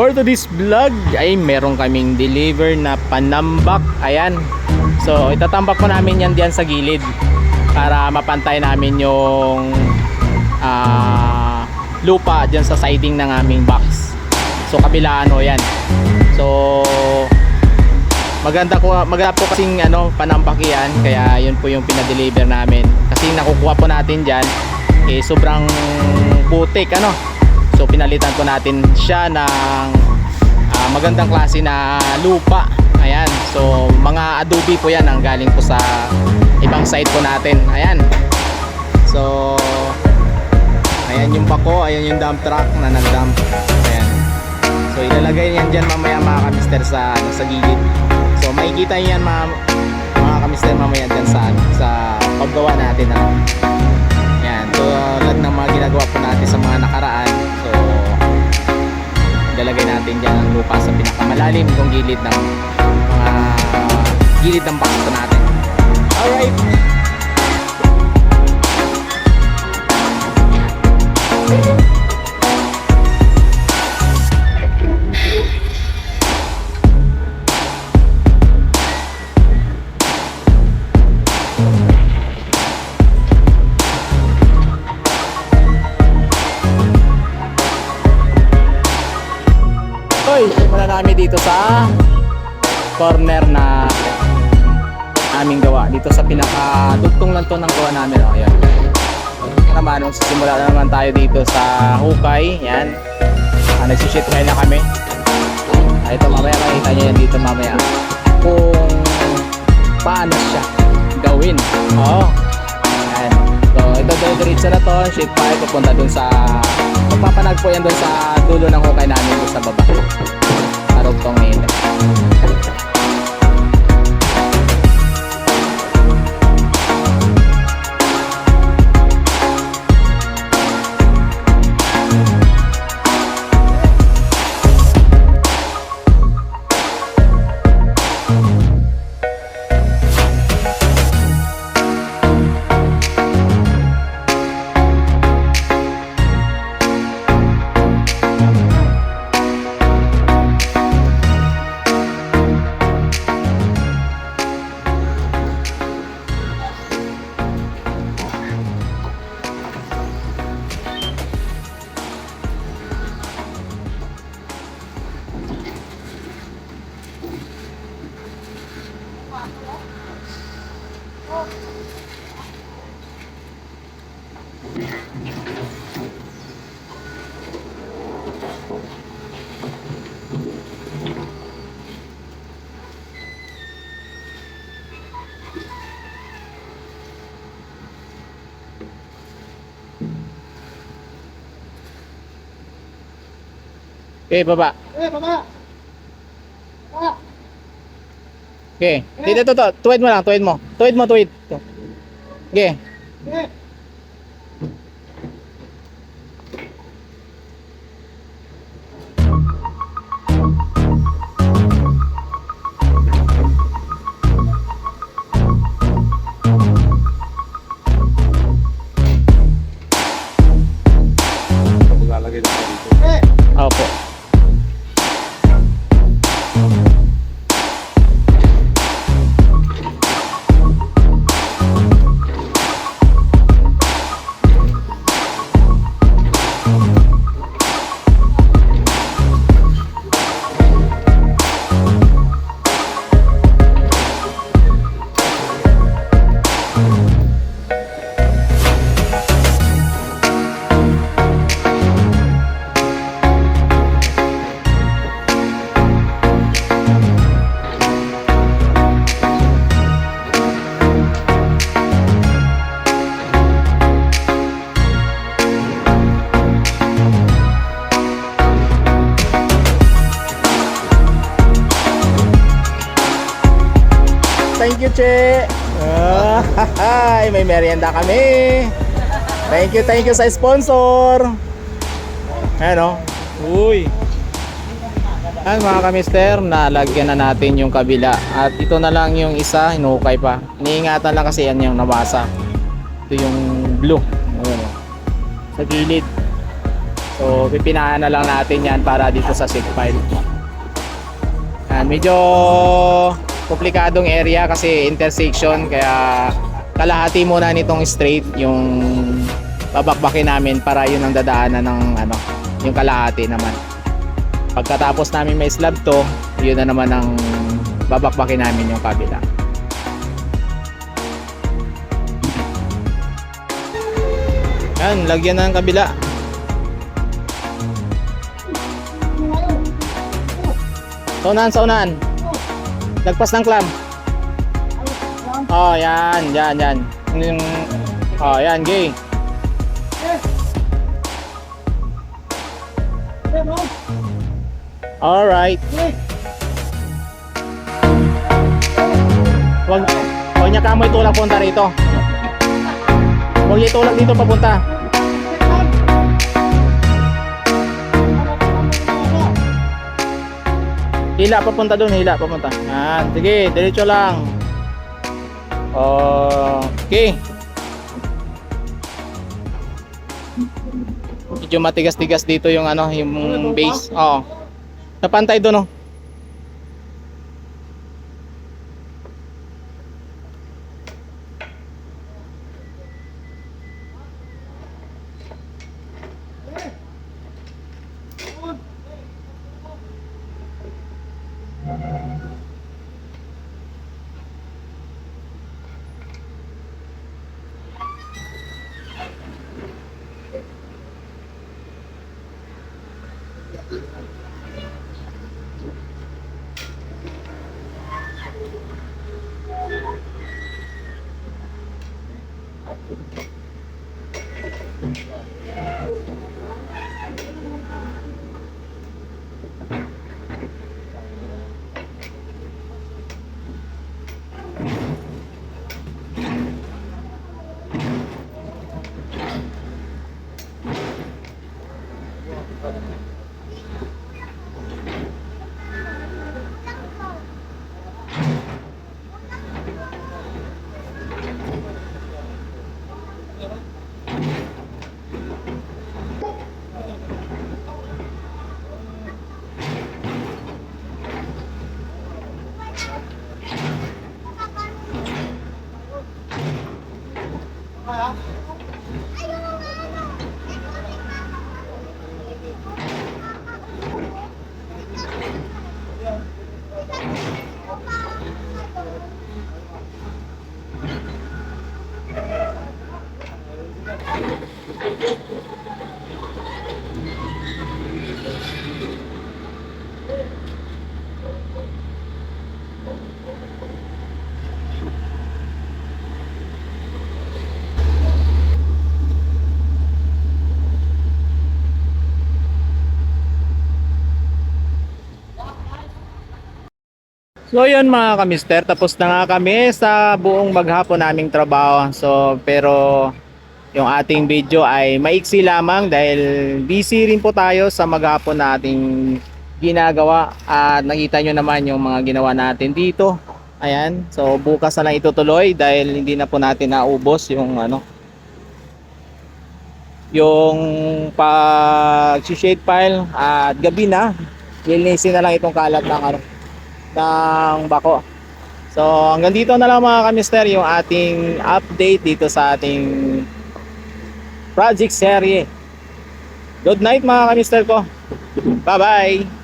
For today's vlog ay meron kaming deliver na panambak. Ayan. So itatambak po namin yan diyan sa gilid para mapantay namin yung ah, lupa diyan sa siding ng aming box. So kabilaan o yan. So maganda ko maganda po kasing ano panambak yan kaya yun po yung pinadeliver namin kasi nakukuha po natin diyan eh sobrang putik ano so pinalitan po natin siya ng ah, magandang klase na lupa. Ayan. So mga adobe po yan ang galing po sa ibang site po natin. Ayan. So ayan yung bako ayan yung dump truck na nag dump ayan. So ilalagay yan dyan mamaya mga kamister sa, ano, sa gilid. So makikita nyo yan mga, mga kamister mamaya dyan sa, sa paggawa natin ano. Tulad ng mga ginagawa po natin sa mga nakaraan. So, ilalagay natin dyan ang lupa sa pinakamalalim kung gilid ng mga gilid ng po natin. Alright! Hoy, dito sa corner na aming gawa. Dito sa pinaka dugtong lang to ng gawa namin. Oh, ayan. Ito naman, nung sisimula na naman tayo dito sa hukay. Yan. Ah, nagsishit ngayon na kami. Ah, ito mamaya makita nyo yan dito mamaya. Kung paano siya gawin. Oo. Ayan. So, ito diretso na to. Shit pa pupunta dun sa magpapanag po yan dun sa dulo ng hukay namin dun sa baba. Karugtong nila. Okay, baba. Eh, baba! Baba! Okay. Dito to, to. Tuwid mo lang, tuwid mo. Tuwid mo, tuwid. To. Okay. Thank you, Che. Ah, ay, may merienda kami. Thank you, thank you sa sponsor. Ayan o. Uy. Ayan mga kamister, nalagyan na natin yung kabila. At ito na lang yung isa, hinukay pa. Iniingatan lang kasi yan yung nabasa. Ito yung blue. Ayan o. Sa gilid. So, pipinahan na lang natin yan para dito sa sick file. Yan, medyo komplikadong area kasi intersection kaya kalahati muna nitong straight yung babakbakin namin para yun ang dadaanan ng ano, yung kalahati naman. Pagkatapos namin may slab to, yun na naman ang babakbakin namin yung kabila. Yan, lagyan na ng kabila. Saunahan, saunahan. Lagpas ng clam. Oh, yan, yan, yan. Yung, oh, yan, gay. Alright. Wag, wag niya kamoy tulak punta rito. Huwag niya itulak dito papunta. Hila papunta doon, hila papunta. Yan, sige, diretso lang. Okay. Medyo matigas-tigas dito yung ano, yung base. Oo. Napantay doon, oh. So yun mga kamister, tapos na nga kami sa buong maghapon naming trabaho. So pero yung ating video ay maiksi lamang dahil busy rin po tayo sa maghapon nating ginagawa at nakita nyo naman yung mga ginawa natin dito. Ayan, so bukas na lang itutuloy dahil hindi na po natin naubos yung ano yung pag shade pile at gabi na lilinisin na lang itong kalat ng ano ng bako. So hanggang dito na lang mga kamister yung ating update dito sa ating project serye. Good night mga kamister ko. Bye bye.